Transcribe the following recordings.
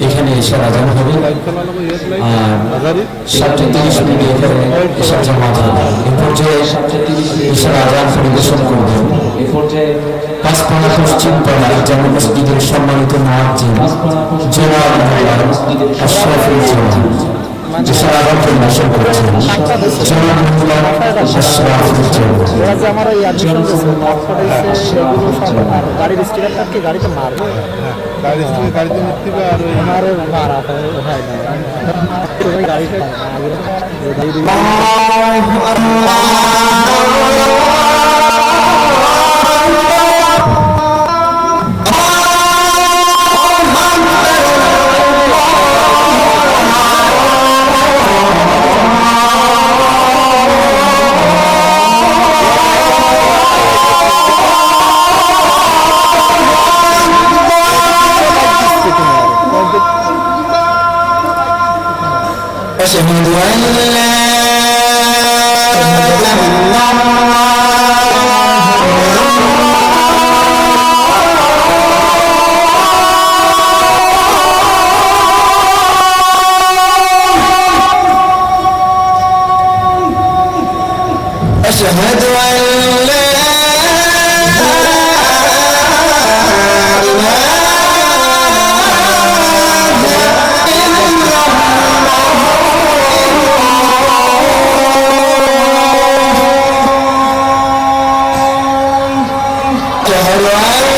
এখানে এসে হবে। আর সাতটা তিরিশ এখানে হবে। এ পর্যায়ে পরিবেশন করবে এ পর্যায়ে পাঁচপাড়া পশ্চিম জামা মসজিদের সম্মানিত মহাজিন জামান ওরা যে আমার ওই অ্যাডমিশন এগুলো সব গাড়ির স্টিকারটা গাড়িতে মারবে গাড়ি থেকে গাড়িতে নিতে আর মারা হয় 龙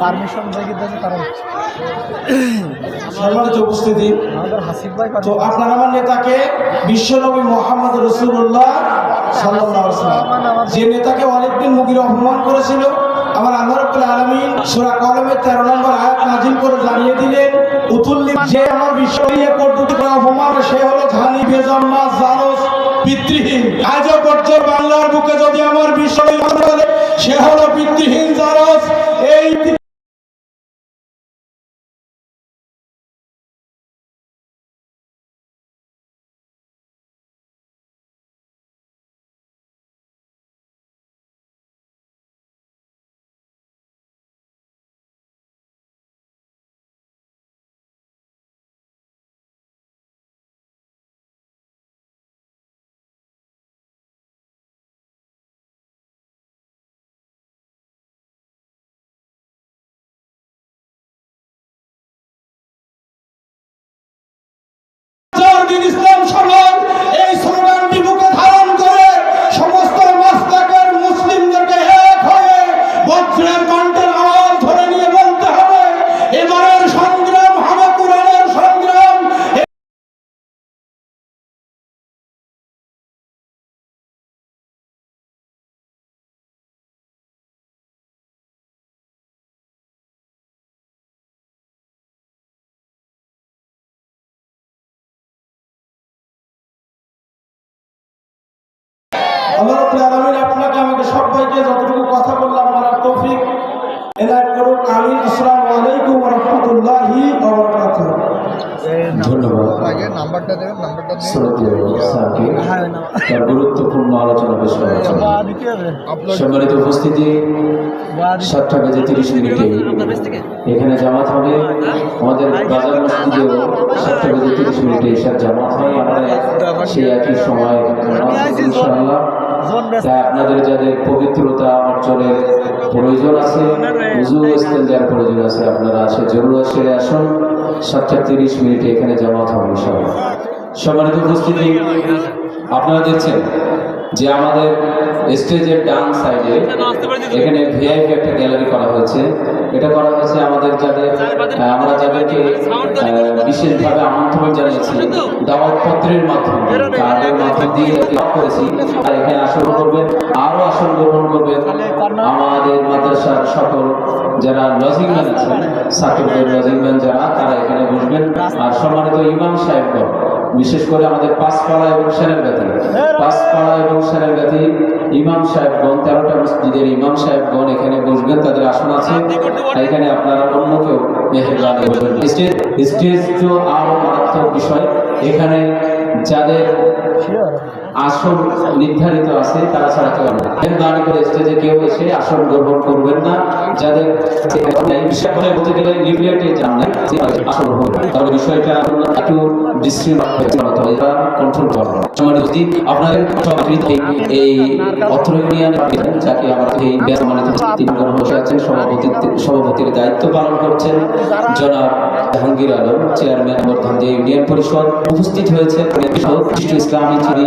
পারমিশন কারণ সম্মানিত উপস্থিতি। আমাদের হাসিফ ভাই তো আপনার আমার নেতাকে বিশ্বনবী মোহাম্মদ রসুল্লাহ যে নেতাকে অনেকদিন মুগির অপমান করেছিল আমার আল্লাহ রব্বুল আলমিন সুরা কলমের তেরো নম্বর আয়াত নাজিল করে জানিয়ে দিলেন উতুল্লি যে আমার বিশ্ব অপমান সে হলো ধানি বেজন্মা জারস পিতৃহীন। আজও করছে বাংলার বুকে যদি আমার বলে সে হলো পিতৃহীন জারস এই আল্লাহ রাব্বুল আলামিন আপনাকে আমাকে সবাইকে যতটুকু কথা বললাম তৌফিক এনায়েত করুন। আমিন। আসসালামু আলাইকুম রাহমাতুল্লাহি স্যারকে তার গুরুত্বপূর্ণ আলোচনা পেশ সম্মানিত উপস্থিতি বা সাতটা বেজে তিরিশ মিনিটে। এখানে জামাত হবে। আমাদের বাজার মসজিদেও সাতটা বেজে তিরিশ মিনিটে এসব জামাত হয়। আমরা সেই একই সময় ইনশাআল্লাহ। আপনাদের যাদের পবিত্রতা অর্জনের প্রয়োজন আছে উজু স্থান যার প্রয়োজন আছে, আপনারা আসে, জরুর সেরে আসুন। সাতটা তিরিশ মিনিটে এখানে জামাত হবে, ইনশাআল্লাহ। সম্মানিত উপস্থিতি, আপনারা দেখছেন যে আমাদের স্টেজের ডান সাইডে এখানে ভিআইপি একটা গ্যালারি করা হয়েছে। এটা করা হয়েছে আমাদের যাদের আমরা যাদেরকে বিশেষভাবে আমন্ত্রণ জানিয়েছি, দাওয়াতপত্রের মাধ্যমে, কার্ডের মাধ্যম দিয়ে করেছি আর এখানে আরও আসন গ্রহণ করবেন আমাদের মাদ্রাসার সকল যারা লজিং ম্যান আছেন ছাত্রদের লজিং ম্যান যারা তারা এখানে বসবেন। আর সম্মানিত ইমাম সাহেবগণ বিশেষ করে আমাদের পাঁচপাড়া এবং সেনারগাতি পাঁচপাড়া এবং সেনারগাতি ইমাম সাহেবগণ তেরোটা মসজিদের ইমাম সাহেবগণ এখানে বসবেন তাদের আসন আছে। এখানে আপনারা অন্য কেউ মেহরবানি বসবেন। স্টেজ স্টেজ তো আরও মারাত্মক বিষয়। এখানে যাদের আসন নির্ধারিত আছে তারা ছাড়া করে স্টেজে কেউ এসে আসন গ্রহণ করবেন না। যাদের বলতে গেলে বিষয়টা একটু কন্ট্রোল অতিথি, আপনাদের এই যাকে এই সভাপতির দায়িত্ব পালন করছেন জনাব জাহাঙ্গীর আলম চেয়ারম্যান বর্ধান্দি ইউনিয়ন পরিষদ উপস্থিত হয়েছে। ইসলামী চিনি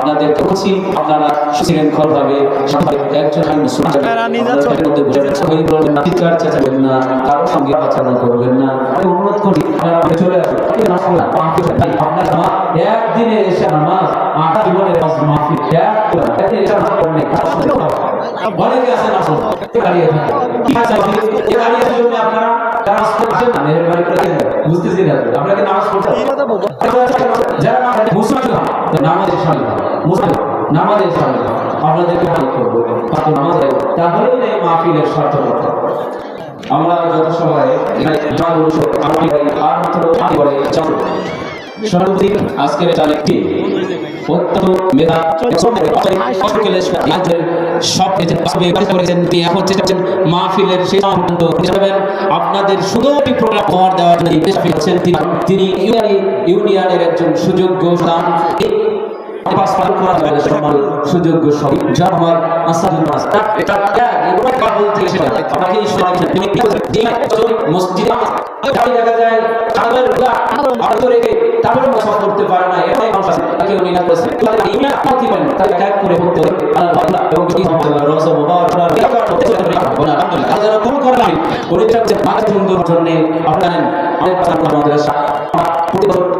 আপনাদের বলছি আপনারা সুশৃঙ্খল ভাবে একজন চিৎকার চেঁচাবেন না কারোর সঙ্গে আচরণ করবেন না। আমি অনুরোধ করি আপনারা চলে আসুন। একদিনে এসে নামাজ আটা জীবনের মাহফিল একদিনে এসে নামাজ পড়লে অনেকে আছেন আসুন দাঁড়িয়ে থাকেন। কি আছে আপনি? দাঁড়িয়ে জন্য আপনারা বুঝতেছি না আপনারা কি নামাজ পড়ছেন যারা নামাজের সামনে মুসলমান নামাজের সামনে আপনাদেরকে ভালো করব। কত নামাজ তাহলে এই মাহফিলের সার্থকতা আমরা যত সময় সর্বপ্রতি আজকের চালকটি অত্যন্ত মেধা সব করেছেন তিনি এখন চেষ্টা করছেন মাহফিলের শেষ পর্যন্ত যাবেন আপনাদের সুন্দর একটি প্রোগ্রাম উপহার দেওয়ার জন্য চেষ্টা করছেন তিনি ইউনিয়নের একজন সুযোগ্য সম্মান সুযোগ্য সব যা আমার আসাদুল নাস এটা বলতে আপনাকে ঈশ্বর মসজিদ দেখা যায় তাদের আরও রেখে তারপরে মাসা করতে পারে না আছে তাকে উনি না করেছে তাদের ইমান আপনি বলেন তাকে ত্যাগ করে করতে আল্লাহ এবং কি সম্পর্ক রস মুবারক না। আলহামদুলিল্লাহ। আল্লাহ কোন করেন উনি চাচ্ছেন মাঝে সুন্দর জন্য আপনারা আমাদের মাদ্রাসা একটা